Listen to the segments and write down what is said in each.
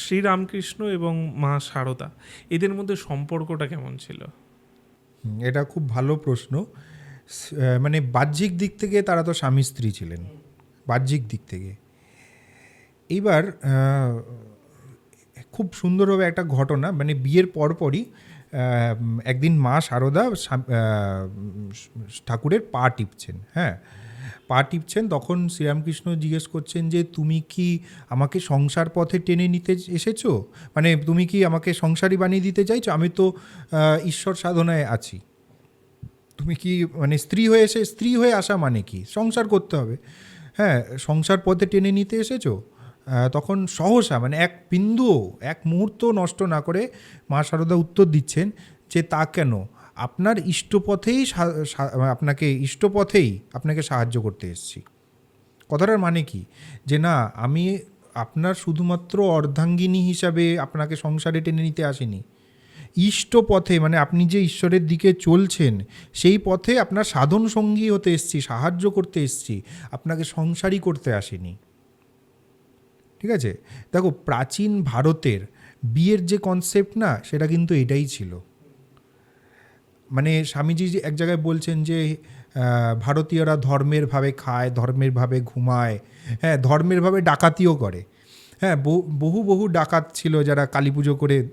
শ্রীরামকৃষ্ণ এবং মা সারদা, এদের মধ্যে সম্পর্কটা কেমন ছিল? এটা খুব ভালো প্রশ্ন। মানে বাহ্যিক দিক থেকে তারা তো স্বামী স্ত্রী ছিলেন, বাহ্যিক দিক থেকে। এইবার খুব সুন্দরভাবে একটা ঘটনা মানে বিয়ের পরপরই একদিন মা সারদা ঠাকুরের পা টিপছেন হ্যাঁ। পা টিপছেন, তখন শ্রীরামকৃষ্ণ জিজ্ঞেস করছেন যে, তুমি কি আমাকে সংসার পথে টেনে নিতে এসেছ? মানে তুমি কি আমাকে সংসারী বানিয়ে দিতে চাইছো? আমি তো ঈশ্বর সাধনায় আছি। তুমি কি মানে স্ত্রী হয়ে এসে, স্ত্রী হয়ে আসা মানে কি? সংসার করতে হবে। হ্যাঁ সংসার পথে টেনে নিতে এসেছ? তখন সহসা মানে এক বিন্দুও, এক মুহূর্ত নষ্ট না করে মা শারদা উত্তর দিচ্ছেন যে, তা কেন? আপনার ইষ্টপথেই সা- আপনাকে ইষ্টপথেই আপনাকে সাহায্য করতে এসেছি। কথাটার মানে কি? যে না, আমি আপনার শুধুমাত্র অর্ধাঙ্গিনী হিসাবে আপনাকে সংসারে টেনে নিতে আসিনি। ইষ্ট পথে মানে আপনি যে ঈশ্বরের দিকে চলছেন, সেই পথে আপনার সাধন সঙ্গী হতে এসছি, সাহায্য করতে এসছি, আপনাকে সংসারই করতে আসেনি। ঠিক আছে? দেখো, প্রাচীন ভারতের বিয়ের যে কনসেপ্ট না, সেটা কিন্তু এটাই ছিল। মানে স্বামীজি যে এক জায়গায় বলছেন যে ভারতীয়রা ধর্মের ভাবে খায়, ধর্মের ভাবে ঘুমায় হ্যাঁ ধর্মের ভাবে ডাকাতিও করে। হ্যাঁ বহু- বহু ডাকাত ছিল যারা কালী পুজো করে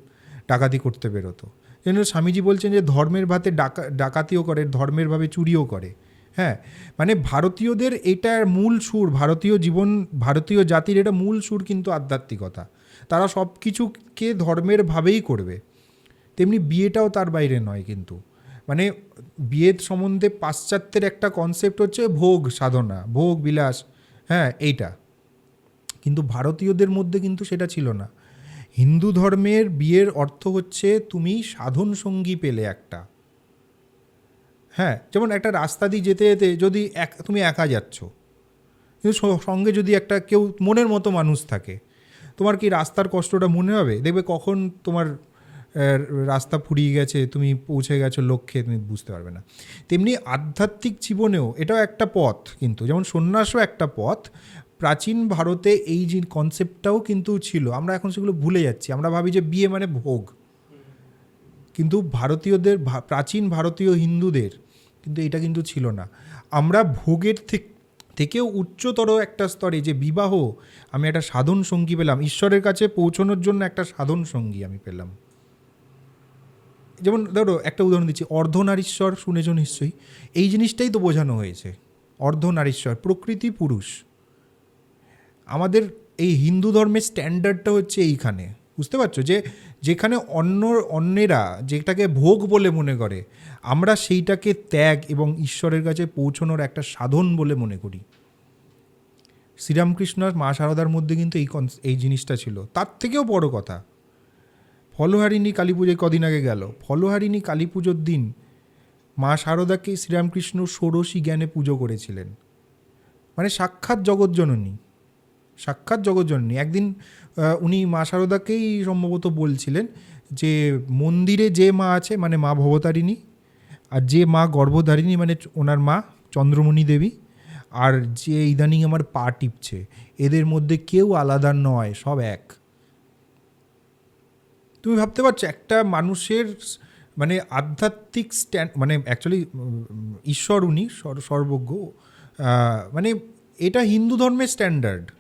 ডাকাতি করতে বেরোতো। যেন স্বামীজি বলছেন যে, ধর্মের ভাতে ডাকা, ডাকাতিও করে, ধর্মের ভাবে চুরিও করে। হ্যাঁ মানে ভারতীয়দের এটার মূল সুর, ভারতীয় জীবন, ভারতীয় জাতির এটা মূল সুর কিন্তু আধ্যাত্মিকতা। তারা সব কিছুকে ধর্মের ভাবেই করবে। তেমনি বিয়েটাও তার বাইরে নয় কিন্তু। মানে বিয়ের সম্বন্ধে পাশ্চাত্যের একটা কনসেপ্ট হচ্ছে ভোগ সাধনা, ভোগ বিলাস হ্যাঁ এইটা। কিন্তু ভারতীয়দের মধ্যে কিন্তু সেটা ছিল না। হিন্দু ধর্মের বিয়ের অর্থ হচ্ছে তুমি সাধন সঙ্গী পেলে একটা। হ্যাঁ যেমন একটা রাস্তা দিয়ে যেতে যেতে যদি এক, তুমি একা যাচ্ছ, কিন্তু সঙ্গে যদি একটা কেউ মনের মতো মানুষ থাকে, তোমার কি রাস্তার কষ্টটা মনে হবে? দেখবে কখন তোমার রাস্তা ফুরিয়ে গেছে, তুমি পৌঁছে গেছো লক্ষ্যে, তুমি বুঝতে পারবে না। তেমনি আধ্যাত্মিক জীবনেও এটাও একটা পথ কিন্তু, যেমন সন্ন্যাসও একটা পথ। প্রাচীন ভারতে এই যে কনসেপ্টটাও কিন্তু ছিল, আমরা এখন সেগুলো ভুলে যাচ্ছি। আমরা ভাবি যে বিয়ে মানে ভোগ। কিন্তু ভারতীয়দের প্রাচীন ভারতীয় হিন্দুদের কিন্তু এটা কিন্তু ছিল না। আমরা ভোগের থেক- থেকেও উচ্চতর একটা স্তরে যে বিবাহ, আমি একটা সাধন সঙ্গী পেলাম, ঈশ্বরের কাছে পৌঁছানোর জন্য একটা সাধন সঙ্গী আমি পেলাম। যেমন ধরো, একটা উদাহরণ দিচ্ছি, অর্ধনারীশ্বর শুনেছ নিশ্চয়ই? এই জিনিসটাই তো বোঝানো হয়েছে। অর্ধনারীশ্বর, প্রকৃতি পুরুষ। আমাদের এই হিন্দু ধর্মের স্ট্যান্ডার্ডটা হচ্ছে এইখানে। বুঝতে পারছ? যে যেখানে অন্য, অন্যেরা যেটাকে ভোগ বলে মনে করে, আমরা সেইটাকে ত্যাগ এবং ঈশ্বরের কাছে পৌঁছানোর একটা সাধন বলে মনে করি। শ্রীরামকৃষ্ণ মা শারদার মধ্যে কিন্তু এই এই জিনিসটা ছিল। তার থেকেও বড় কথা ফলহারিণী কালী পুজোয় কদিন আগে গেল। ফলহারিণী কালী পুজোর দিন মা শারদাকে শ্রীরামকৃষ্ণ ষোড়শী জ্ঞানে পুজো করেছিলেন। মানে সাক্ষাৎ জগৎজননী সাক্ষাৎ জগৎজননী একদিন উনি মা শারদাকেই সম্ভবত বলছিলেন যে, মন্দিরে যে মা আছে মানে মা ভবতারিণী, আর যে মা গর্ভধারিণী মানে ওনার মা চন্দ্রমণি দেবী, আর যে ইদানিং আমার পা টিপছে, এদের মধ্যে কেউ আলাদা নয়, সব এক। তুমি ভাবতে পারছ, একটা মানুষের মানে আধ্যাত্মিক স্ট্যান্ড মানে অ্যাকচুয়ালি ঈশ্বর উনি, সর- সর্বজ্ঞ মানে এটা হিন্দু ধর্মের স্ট্যান্ডার্ড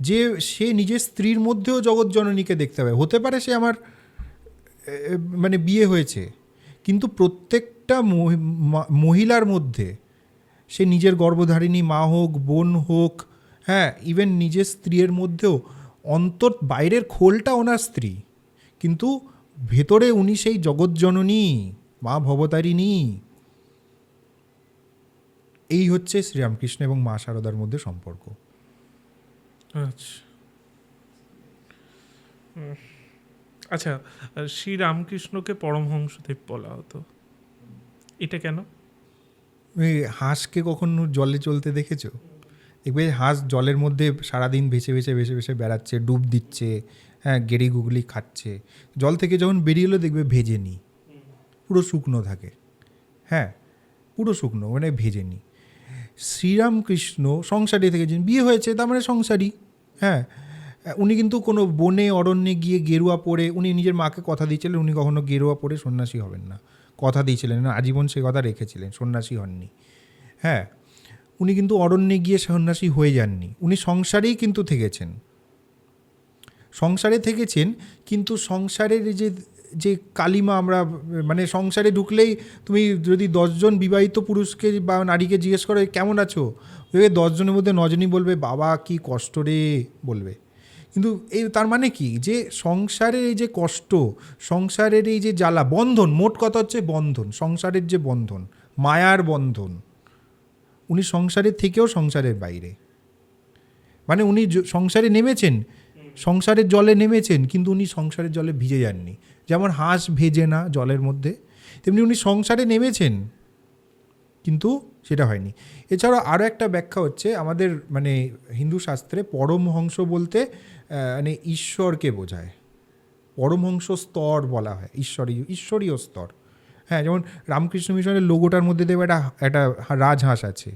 যে সে নিজের স্ত্রীর মধ্যেও জগৎ জননীকে দেখতে পাবে। হতে পারে সে আমার মানে বিয়ে হয়েছে, কিন্তু প্রত্যেকটা মহি- মহিলার মধ্যে সে নিজের গর্ভধারিণী, মা হোক, বোন হোক হ্যাঁ ইভেন নিজের স্ত্রীর মধ্যেও অন্তর, বাইরের খোলটা ওনার স্ত্রী। কিন্তু ভেতরে উনি সেই জগৎজননী মা ভবতারিণী। এই হচ্ছে শ্রীরামকৃষ্ণ এবং মা শারদার মধ্যে সম্পর্ক। আচ্ছা। আচ্ছা শ্রীরামকৃষ্ণকে পরমহংসদেব বলা হতো। এটা কেন? হাঁসকে কখনো জলে চলতে দেখেছ? দেখবে হাঁস জলের মধ্যে সারাদিন ভেসে ভেসে ভেসে ভেসে বেড়াচ্ছে, ডুব দিচ্ছে হ্যাঁ গেড়ি গুগলি খাচ্ছে। জল থেকে যখন বেরিয়ে এলো দেখবে ভেজে নি। পুরো শুকনো থাকে। হ্যাঁ পুরো শুকনো মানে ভেজে নি। শ্রীরামকৃষ্ণ সংসারী থেকেছেন বিয়ে হয়েছে, তার মানে সংসারী। হ্যাঁ উনি কিন্তু কোনো বনে, অরণ্যে গিয়ে গেরুয়া পরে উনি নিজের মাকে কথা দিয়েছিলেন, উনি কখনো গেরুয়া পরে সন্ন্যাসী হবেন না। কথা দিয়েছিলেন আজীবন সে কথা রেখেছিলেন, সন্ন্যাসী হননি। হ্যাঁ উনি কিন্তু অরণ্যে গিয়ে সন্ন্যাসী হয়ে যাননি। উনি সংসারেই কিন্তু থেকেছেন। সংসারে থেকেছেন, কিন্তু সংসারের যে যে কালিমা আমরা মানে সংসারে ঢুকলেই তুমি যদি দশজন বিবাহিত পুরুষকে বা নারীকে জিজ্ঞেস করো কেমন আছো? দেখবে দশজনের মধ্যে নজনই বলবে, বাবা, কি কষ্ট রে, বলবে। কিন্তু এই তার মানে কি? যে সংসারের এই যে কষ্ট, সংসারের এই যে জ্বালা, বন্ধন, মোট কথা হচ্ছে বন্ধন, সংসারের যে বন্ধন, মায়ার বন্ধন। উনি সংসারের থেকেও সংসারের বাইরে। মানে উনি সংসারে নেমেছেন, সংসারের জলে নেমেছেন, কিন্তু উনি সংসারের জলে ভিজে যাননি। যেমন হাঁস ভেজে না জলের মধ্যে, তেমনি উনি সংসারে নেমেছেন, কিন্তু সেটা হয়নি। এছাড়াও আরও একটা ব্যাখ্যা হচ্ছে, আমাদের মানে হিন্দু শাস্ত্রে পরমহংস বলতে মানে ঈশ্বরকে বোঝায়। পরমহংস স্তর বলা হয়, ঈশ্বরীয় ঈশ্বরীয় স্তর। হ্যাঁ যেমন রামকৃষ্ণ মিশনের লোগোটার মধ্যে দেবে একটা একটা রাজহাঁস আছে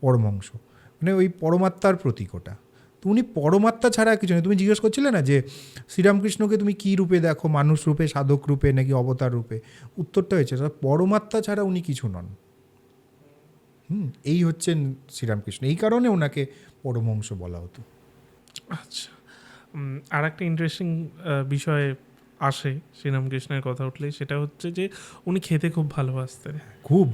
পরমহংস। মানে ওই পরমাত্মার প্রতীক ওটা। তো উনি পরমাত্মা ছাড়া কিছু নেই। তুমি জিজ্ঞেস করছিলে না যে শ্রীরামকৃষ্ণকে তুমি কী রূপে দেখো? মানুষ রূপে সাধক রূপে নাকি অবতার রূপে? উত্তরটা হয়েছে পরমাত্মা ছাড়া উনি কিছু নন। হুম এই হচ্ছেন শ্রীরামকৃষ্ণ। এই কারণে ওনাকে পরমহংস বলা হতো। আচ্ছা। আর একটা ইন্টারেস্টিং বিষয় আসে শ্রীরামকৃষ্ণের কথা উঠলে সেটা হচ্ছে যে উনি খেতে খুব ভালোবাসতেন। খুব?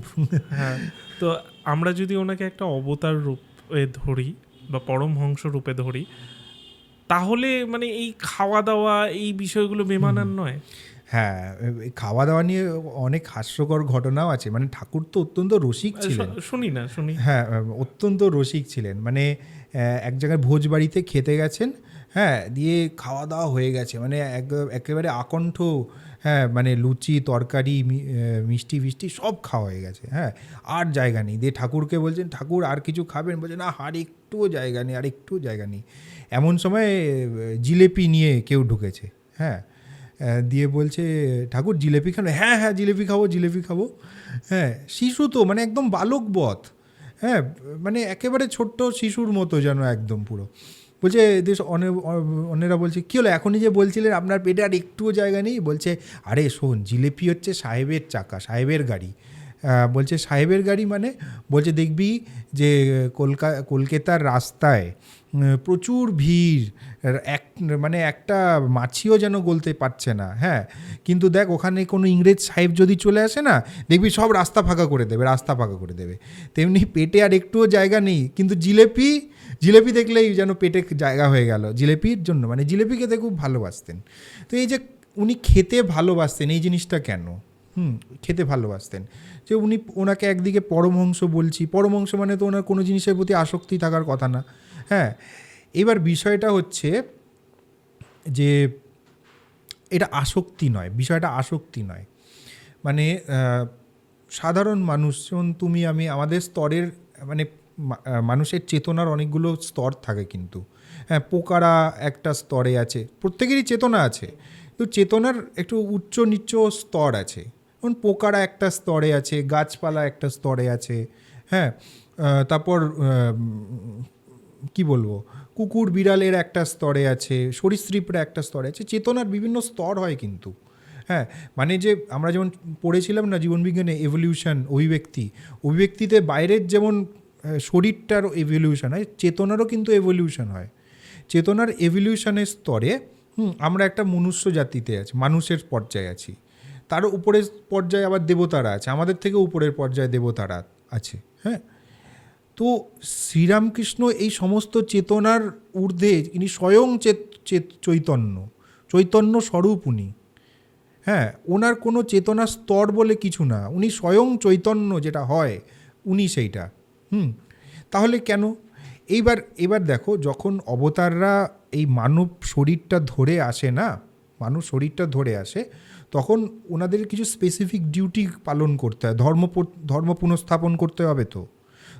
হ্যাঁ তো আমরা যদি ওনাকে একটা অবতার রূপে ধরি বা পরমহংস রূপে ধরি তাহলে মানে এই খাওয়া দাওয়া এই বিষয়গুলো বেমানান নয়? হ্যাঁ এই খাওয়া দাওয়া নিয়ে অনেক হাস্যকর ঘটনাও আছে। মানে ঠাকুর তো অত্যন্ত রসিক ছিলেন। শুনি না শুনি। হ্যাঁ অত্যন্ত রসিক ছিলেন। মানে এক জায়গায় ভোজ বাড়িতে খেতে গেছেন হ্যাঁ দিয়ে খাওয়া দাওয়া হয়ে গেছে। মানে এক- একেবারে আকণ্ঠ হ্যাঁ মানে লুচি, তরকারি মিষ্টি ফিষ্টি সব খাওয়া হয়ে গেছে। হ্যাঁ আর জায়গা নেই। দিয়ে ঠাকুরকে বলছেন, ঠাকুর, আর কিছু খাবেন? বলছেন না, আর একটুও জায়গা নেই, আর একটুও জায়গা নেই। এমন সময় জিলেপি নিয়ে কেউ ঢুকেছে। হ্যাঁ দিয়ে বলছে, ঠাকুর, জিলেপি খাবে হ্যাঁ হ্যাঁ জিলেপি খাব জিলেপি খাব। হ্যাঁ শিশু তো মানে একদম বালক বধ। হ্যাঁ মানে একেবারে ছোট্ট শিশুর মতো যেন একদম পুরো। বলছে, দেশ অন্যরা বলছে, কী হলো? এখনই যে বলছিলেন, আপনার পেটে আর একটুও জায়গা নেই? বলছে, আরে শোন, জিলেপি হচ্ছে সাহেবের চাকা, সাহেবের গাড়ি। বলছে, সাহেবের গাড়ি মানে? বলছে, দেখবি যে কলকা, কলকাতার রাস্তায় প্রচুর ভিড়। এক মানে একটা মাছিও যেন গলতে পারছে না হ্যাঁ। কিন্তু দেখ, ওখানে কোনো ইংরেজ সাহেব যদি চলে আসে না, দেখবি সব রাস্তা ফাঁকা করে দেবে, রাস্তা ফাঁকা করে দেবে। তেমনি পেটে আর একটুও জায়গা নেই, কিন্তু জিলেপি জিলেপি দেখলেই যেন পেটে জায়গা হয়ে গেল, জিলেপির জন্য। মানে জিলেপি খেতে খুব ভালোবাসতেন। তো এই যে উনি খেতে ভালোবাসতেন, এই জিনিসটা কেন? হুম, খেতে ভালোবাসতেন। যে উনি, ওনাকে একদিকে পরমহংস বলছি, পরমহংস মানে তো ওনার কোনো জিনিসের প্রতি আসক্তি থাকার কথা না। হ্যাঁ এবার বিষয়টা হচ্ছে যে এটা আসক্তি নয়, বিষয়টা আসক্তি নয়। মানে সাধারণ মানুষ যেমন তুমি, আমি, আমাদের স্তরের মানে মানুষের চেতনার অনেকগুলো স্তর থাকে কিন্তু। হ্যাঁ পোকারা একটা স্তরে আছে, প্রত্যেকেরই চেতনা আছে। তো চেতনার একটু উচ্চ নিচ্চ স্তর আছে। যেমন পোকারা একটা স্তরে আছে, গাছপালা একটা স্তরে আছে। হ্যাঁ তারপর কি বলব? কুকুর বিড়ালের একটা স্তরে আছে, সরীসৃপরা একটা স্তরে আছে, চেতনার বিভিন্ন স্তর হয় কিন্তু। হ্যাঁ মানে যে আমরা যেমন পড়েছিলাম না জীবনবিজ্ঞানে এভলিউশন অভিব্যক্তি, অভিব্যক্তিতে বাইরের যেমন শরীরটার এভলিউশন হয়, চেতনারও কিন্তু এভলিউশন হয়। চেতনার এভলিউশনের স্তরে আমরা একটা মনুষ্য জাতিতে আছি, মানুষের পর্যায়ে আছি। তার উপরের পর্যায়ে আবার দেবতারা আছে, আমাদের থেকে উপরের পর্যায়ে দেবতারা আছে হ্যাঁ? তো শ্রীরামকৃষ্ণ এই সমস্ত চেতনার ঊর্ধ্বে ইনি স্বয়ং চেত চেত, চৈতন্য চৈতন্য স্বরূপ উনি। হ্যাঁ ওনার কোনো চেতনার স্তর বলে কিছু না। উনি স্বয়ং চৈতন্য যেটা হয়, উনি সেইটা। হুম, তাহলে কেন? এইবার, এবার দেখো, যখন অবতাররা এই মানব শরীরটা ধরে আসে না মানুষ শরীরটা ধরে আসে, তখন ওনাদের কিছু স্পেসিফিক ডিউটি পালন করতে হয়। ধর্ম ধর্ম পুনঃস্থাপন করতে হবে তো।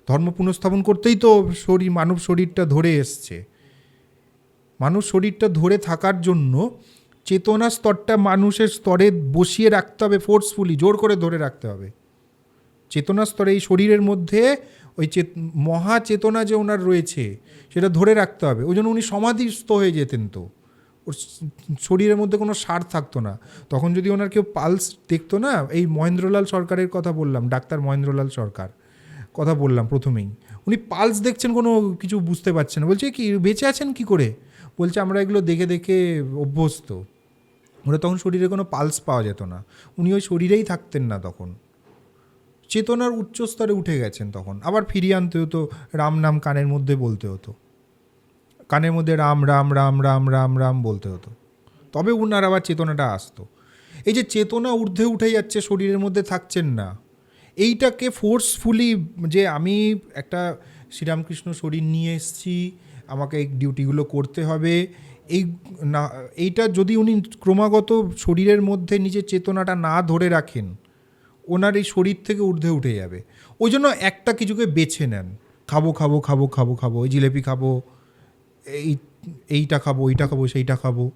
ধর্ম পুনঃস্থাপন করতেই তো শরীর, মানব শরীরটা ধরে এসছে। মানুষ শরীরটা ধরে থাকার জন্য চেতনা স্তরটা মানুষের স্তরে বসিয়ে রাখতে হবে ফোর্সফুলি জোর করে ধরে রাখতে হবে। চেতনা স্তরে, এই শরীরের মধ্যে ওই চেত, মহা চেতনা যে ওনার রয়েছে, সেটা ধরে রাখতে হবে। ওই জন্য উনি সমাধিস্থ হয়ে যেতেন তো। ওর শরীরের মধ্যে কোনো সার থাকতো না। তখন যদি ওনার কেউ পালস দেখতো না, এই মহেন্দ্রলাল সরকারের কথা বললাম, ডাক্তার মহেন্দ্রলাল সরকার কথা বললাম প্রথমেই। উনি পালস দেখছেন কোনো কিছু বুঝতে পারছেন বলছে কি, বেঁচে আছেন কি করে? বলছে, আমরা এগুলো দেখে দেখে অভ্যস্ত। ওরা তখন শরীরে কোনো পালস পাওয়া যেত না। উনি ওই শরীরেই থাকতেন না তখন। চেতনার উচ্চ স্তরে উঠে গেছেন তখন। আবার ফিরিয়ে আনতে হতো, রাম নাম কানের মধ্যে বলতে হতো। কানের মধ্যে রাম রাম রাম রাম রাম রাম বলতে হতো। তবে উনার আবার চেতনাটা আসতো। এই যে চেতনা ঊর্ধ্বে উঠে যাচ্ছে, শরীরের মধ্যে থাকছেন না এইটাকে ফোর্সফুলি যে আমি একটা শ্রীরামকৃষ্ণ শরীর নিয়ে এসেছি, আমাকে এই ডিউটিগুলো করতে হবে, এই না, এইটা যদি উনি ক্রমাগত শরীরের মধ্যে নিজের চেতনাটা না ধরে রাখেন, ওনার এই শরীর থেকে ঊর্ধ্বে উঠে যাবে। ওই জন্য একটা কিছুকে বেছে নেন। খাব খাব খাব খাব খাব ওই জিলেপি খাব, এই, এইটা খাব, ওইটা খাব, সেইটা খাব,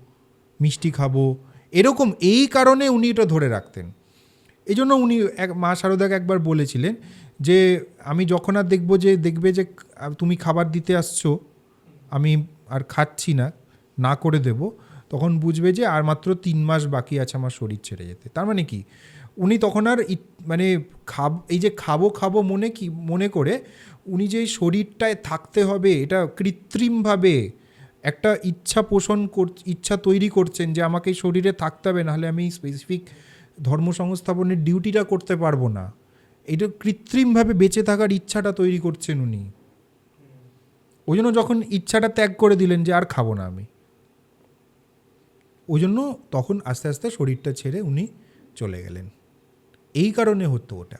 মিষ্টি খাব, এরকম এই কারণে উনি এটা ধরে রাখতেন। এই জন্য উনি এক মা শারদাকে একবার বলেছিলেন যে, আমি যখন আর দেখব যে, দেখবে যে, তুমি খাবার দিতে আসছো, আমি আর খাচ্ছি না না করে দেব, তখন বুঝবে যে, আর মাত্র তিন মাস বাকি আছে আমার শরীর ছেড়ে যেতে। তার মানে কি? উনি তখন আর মানে খাব, এই যে খাব খাব মনে কি, মনে করে উনি যে শরীরটায় থাকতে হবে, এটা কৃত্রিমভাবে একটা ইচ্ছা পোষণ কর, ইচ্ছা তৈরি করছেন যে, আমাকে শরীরে থাকতে হবে, নাহলে আমি স্পেসিফিক ধর্ম সংস্থাপনের ডিউটিটা করতে পারব না। এটা কৃত্রিমভাবে বেঁচে থাকার ইচ্ছাটা তৈরি করছেন উনি। ওই জন্য যখন ইচ্ছাটা ত্যাগ করে দিলেন যে আর খাব না আমি। ওই জন্য তখন আস্তে আস্তে শরীরটা ছেড়ে উনি চলে গেলেন। এই কারণে হতো ওটা।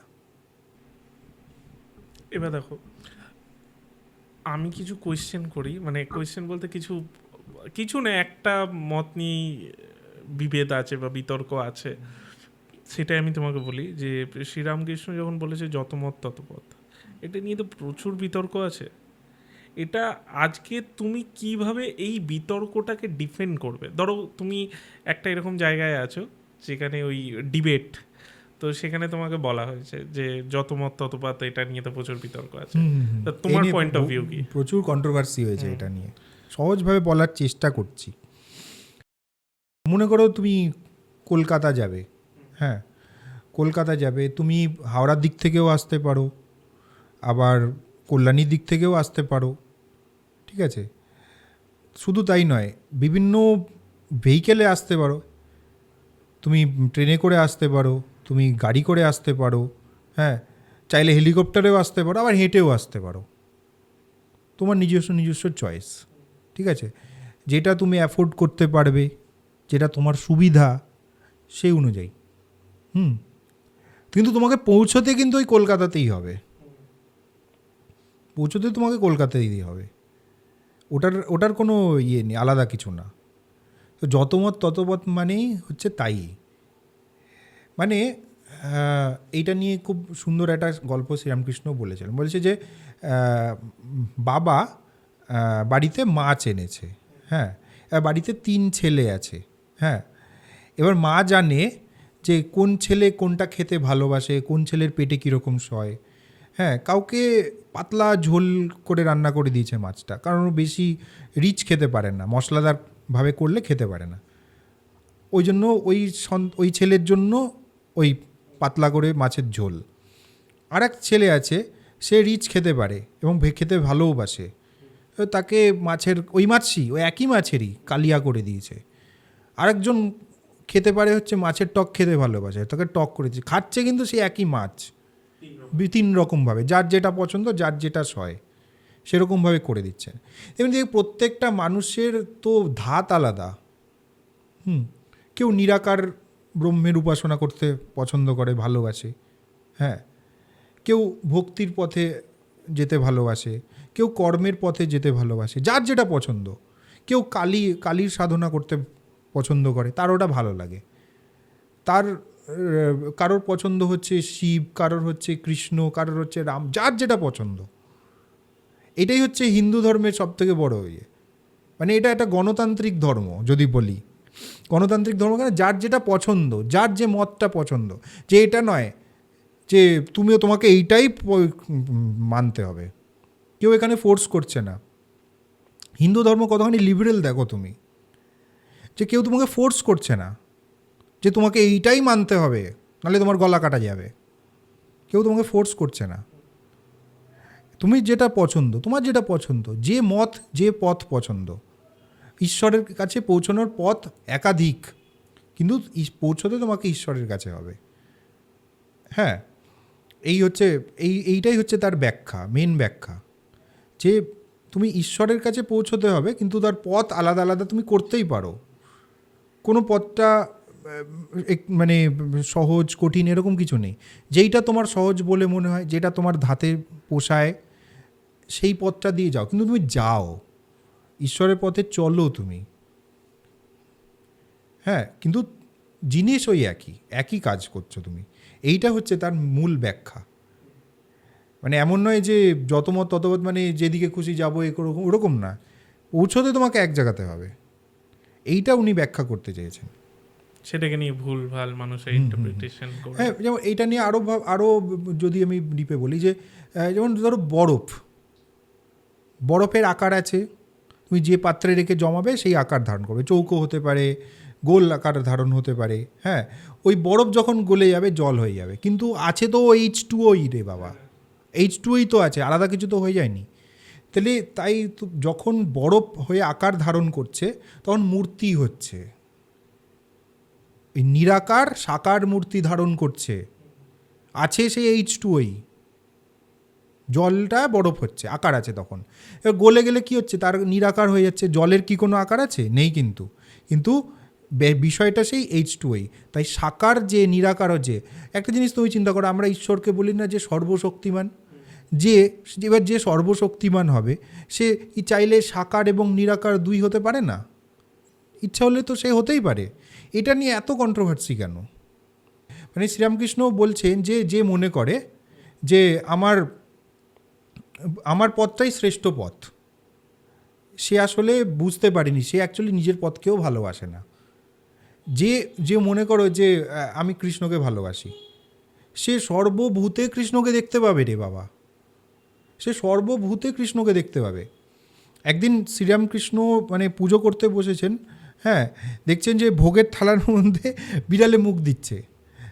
এবার দেখো, আমি কিছু কোয়েশ্চেন করি মানে কোয়েশ্চেন বলতে কিছু কিছু না, একটা মত নিয়ে বিভেদ আছে বা বিতর্ক আছে। সেটাই আমি তোমাকে বলি যে শ্রীরামকৃষ্ণ যখন বলেছে যত মত তত পথ এটা নিয়ে তো প্রচুর বিতর্ক আছে। এটা আজকে তুমি কীভাবে এই বিতর্কটাকে ডিফেন্ড করবে? ধরো তুমি একটা এরকম জায়গায় আছো যেখানে ওই ডিবেট তো সেখানে তোমাকে বলা হয়েছে যে যত মত তত পাত এটা নিয়ে তো প্রচুর বিতর্ক আছে। তা তোমার পয়েন্ট অফ ভিউ কি? প্রচুর কন্ট্রোভার্সি হয়েছে এটা নিয়ে। সহজভাবে বলার চেষ্টা করছি। মনে করো তুমি কলকাতা যাবে হ্যাঁ কলকাতা যাবে, তুমি হাওড়ার দিক থেকেও আসতে পারো, আবার কল্যাণীর দিক থেকেও আসতে পারো, ঠিক আছে? শুধু তাই নয়, বিভিন্ন ভেহিকেলে আসতে পারো, তুমি ট্রেনে করে আসতে পারো, তুমি গাড়ি করে আসতে পারো হ্যাঁ চাইলে হেলিকপ্টারেও আসতে পারো, আবার হেঁটেও আসতে পারো। তোমার নিজস্ব নিজস্ব চয়েস ঠিক আছে? যেটা তুমি অ্যাফোর্ড করতে পারবে, যেটা তোমার সুবিধা, সেই অনুযায়ী। হুম। কিন্তু তোমাকে পৌঁছতে কিন্তু ওই কলকাতাতেই হবে। পৌঁছতে তোমাকে কলকাতাতেই হবে। ওটার ওটার কোনো ইয়ে নেই, আলাদা কিছু না। তো যত মত তত মত মানেই হচ্ছে তাই। মানে এইটা নিয়ে খুব সুন্দর একটা গল্প শ্রীরামকৃষ্ণ বলেছিলেন। বলেছে যে বাবা বাড়িতে মাছ এনেছে। হ্যাঁ বাড়িতে তিন ছেলে আছে। হ্যাঁ এবার মা জানে যে কোন ছেলে কোনটা খেতে ভালোবাসে, কোন ছেলের পেটে কীরকম সয়। হ্যাঁ কাউকে পাতলা ঝোল করে রান্না করে দিয়েছে মাছটা, কারণ ও বেশি রিচ খেতে পারে না মশলাদারভাবে করলে খেতে পারে না। ওই জন্য ওই ওই ছেলের জন্য ওই পাতলা করে মাছের ঝোল। আর এক ছেলে আছে, সে রিচ খেতে পারে এবং খেতে ভালোওবাসে তাকে মাছের, ওই মাছই, ওই একই মাছেরই কালিয়া করে দিয়েছে। আরেকজন খেতে পারে হচ্ছে মাছের টক খেতে ভালোবাসে, তাকে টক করে দিয়েছে খাচ্ছে কিন্তু সে একই মাছ। তিন রকমভাবে, যার যেটা পছন্দ, যার যেটা সয়, সেরকমভাবে করে দিচ্ছেন এমনি প্রত্যেকটা মানুষের তো ধাত আলাদা। হুম, কেউ নিরাকার ব্রহ্মের উপাসনা করতে পছন্দ করে, ভালোবাসে হ্যাঁ। কেউ ভক্তির পথে যেতে ভালোবাসে, কেউ কর্মের পথে যেতে ভালোবাসে, যার যেটা পছন্দ। কেউ কালী, কালীর সাধনা করতে পছন্দ করে, তার ওটা ভালো লাগে। তার কারোর পছন্দ হচ্ছে শিব, কারোর হচ্ছে কৃষ্ণ, কারোর হচ্ছে রাম, যার যেটা পছন্দ। এটাই হচ্ছে হিন্দু ধর্মের সব থেকে বড় ইয়ে। মানে এটা একটা গণতান্ত্রিক ধর্ম, যদি বলি। গণতান্ত্রিক ধর্ম কেন? যার যেটা পছন্দ, যার যে মতটা পছন্দ। যে এটা নয় যে তুমিও তোমাকে এইটাই মানতে হবে। কেউ এখানে ফোর্স করছে না। হিন্দু ধর্ম কতখানি লিবারেল দেখো তুমি। যে কেউ তোমাকে ফোর্স করছে না, যে তোমাকে এইটাই মানতে হবে, নাহলে তোমার গলা কাটা যাবে। কেউ তোমাকে ফোর্স করছে না। তুমি যেটা পছন্দ, তোমার যেটা পছন্দ, যে মত, যে পথ পছন্দ, ঈশ্বরের কাছে পৌঁছানোর পথ একাধিক, কিন্তু পৌঁছতে তোমাকে ঈশ্বরের কাছে হবে। হ্যাঁ এই হচ্ছে, এই, এইটাই হচ্ছে তার ব্যাখ্যা মেন ব্যাখ্যা। যে তুমি ঈশ্বরের কাছে পৌঁছতে হবে, কিন্তু তার পথ আলাদা আলাদা তুমি করতেই পারো। কোনো পথটা মানে সহজ, কঠিন এরকম কিছু নেই। যেইটা তোমার সহজ বলে মনে হয়, যেটা তোমার ধাতে পোষায়, সেই পথটা দিয়ে যাও। কিন্তু তুমি যাও। ঈশ্বরের পথে চলো তুমি। হ্যাঁ কিন্তু জিনিস ওই একই একই কাজ করছ তুমি। এইটা হচ্ছে তার মূল ব্যাখ্যা। মানে এমন নয় যে যত মত মানে যেদিকে খুশি যাব এরকম ওরকম না। পৌঁছতে তোমাকে এক জায়গাতে হবে। এইটা উনি ব্যাখ্যা করতে চেয়েছেন। সেটাকে নিয়ে ভুল ভালো মানুষের ইন্টারপ্রিটেশন করে। হ্যাঁ যেমন এইটা নিয়ে আরও আরও যদি আমি ডিপে বলি যে যেমন ধরো বরফ। বরফের আকার আছে তুমি যে পাত্রে রেখে জমাবে সেই আকার ধারণ করবে। চৌকো হতে পারে গোল আকার ধারণ হতে পারে হ্যাঁ? ওই বরফ যখন গলে যাবে জল হয়ে যাবে। কিন্তু আছে তো এইচ টু ওই রে বাবা। এইচ টু ওই তো আছে আলাদা কিছু তো হয়ে যায়নি। তাহলে তাই যখন বরফ হয়ে আকার ধারণ করছে, তখন মূর্তি হচ্ছে। এই নিরাকার সাকার মূর্তি ধারণ করছে। আছে সেই এইচ টু ওই জলটা বরফ হচ্ছে, আকার আছে তখন। এবার গলে গেলে কি হচ্ছে? তার নিরাকার হয়ে যাচ্ছে। জলের কি কোনো আকার আছে? নেই কিন্তু। কিন্তু বিষয়টা সেই এইচ টু ওই তাই সাকার যে, নিরাকার যে, একটা জিনিস তুমি চিন্তা করো, আমরা ঈশ্বরকে বলি না যে সর্বশক্তিমান। যে, এবার যে সর্বশক্তিমান হবে, সে চাইলে সাকার এবং নিরাকার দুই হতে পারে না? ইচ্ছা হলে তো সে হতেই পারে। এটা নিয়ে এত কন্ট্রোভার্সি কেন? মানে শ্রীরামকৃষ্ণ বলছেন যে যে মনে করে যে আমার আমার পথটাই শ্রেষ্ঠ পথ, সে আসলে বুঝতে পারেনি, সে অ্যাকচুয়ালি নিজের পথকেও ভালোবাসে না। যে যে মনে করো যে আমি কৃষ্ণকে ভালোবাসি, সে সর্বভূতে কৃষ্ণকে দেখতে পাবে রে বাবা। সে সর্বভূতে কৃষ্ণকে দেখতে পাবে। একদিন শ্রীরামকৃষ্ণ মানে পুজো করতে বসেছেন হ্যাঁ দেখছেন যে ভোগের থালার মধ্যে বিড়ালে মুখ দিচ্ছে।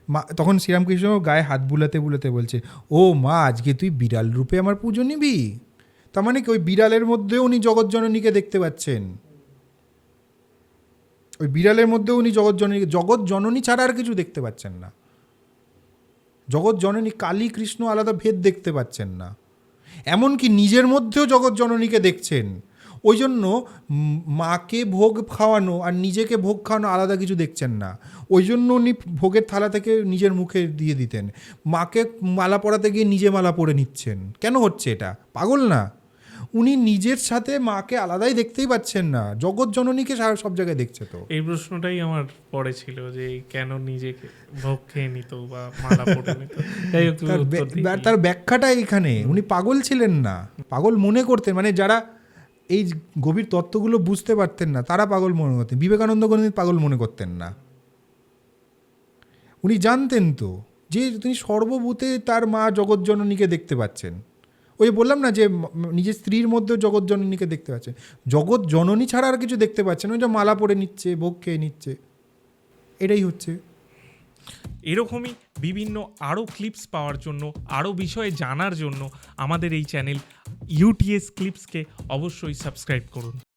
মা, তখন শ্রীরামকৃষ্ণ গায়ে হাত বুলাতে বুলাতে বলছে, ও মা, আজকে তুই বিড়াল রূপে আমার পুজো নিবি? তার মানে কি, ওই বিড়ালের মধ্যেও উনি জগৎজননীকে দেখতে পাচ্ছেন। ওই বিড়ালের মধ্যেও উনি জগৎজননী জগৎ জননী ছাড়া আর কিছু দেখতে পাচ্ছেন না। জগৎ জননী কালী কৃষ্ণ আলাদা ভেদ দেখতে পাচ্ছেন না। এমনকি নিজের মধ্যেও জগৎ জননীকে দেখছেন। ওই জন্য মাকে ভোগ খাওয়ানো আর নিজেকে ভোগ খাওয়ানো আলাদা কিছু দেখছেন না। ওই জন্য উনি ভোগের থালা থেকে নিজের মুখে দিয়ে দিতেন। মাকে মালা পরাতে গিয়ে নিজে মালা পরে নিচ্ছেন। কেন হচ্ছে এটা? পাগল না? উনি নিজের সাথে মাকে আলাদাই দেখতেই পাচ্ছেন না। জগৎ জননীকে সব জায়গায় দেখছে তো। এই প্রশ্নটাই আমার পরে ছিল যে কেন নিজেকে ভোগ খেয়ে নিত বা মালা নিত। তুমি তার ব্যাখ্যাটা এখানে। উনি পাগল ছিলেন না। পাগল মনে করতেন। মানে যারা এই গভীর তত্ত্বগুলো বুঝতে পারতেন না তারা পাগল মনে করতেন। বিবেকানন্দ কোনোদিন পাগল মনে করতেন না। উনি জানতেন তো যে তিনি সর্বভূতে তার মা জগৎ জগৎজননীকে দেখতে পাচ্ছেন। ওই বললাম না যে নিজের স্ত্রীর মধ্যেও জগৎ জননীকে দেখতে পাচ্ছেন জগৎ জননী ছাড়া আর কিছু দেখতে পাচ্ছেন ওই যে মালা পরে নিচ্ছে, ভোগ খেয়ে নিচ্ছে। এটাই হচ্ছে। এরকমই বিভিন্ন আরও ক্লিপস পাওয়ার জন্য আরও বিষয়ে জানার জন্য আমাদের এই চ্যানেল ইউটিএস ক্লিপসকে অবশ্যই সাবস্ক্রাইব করুন।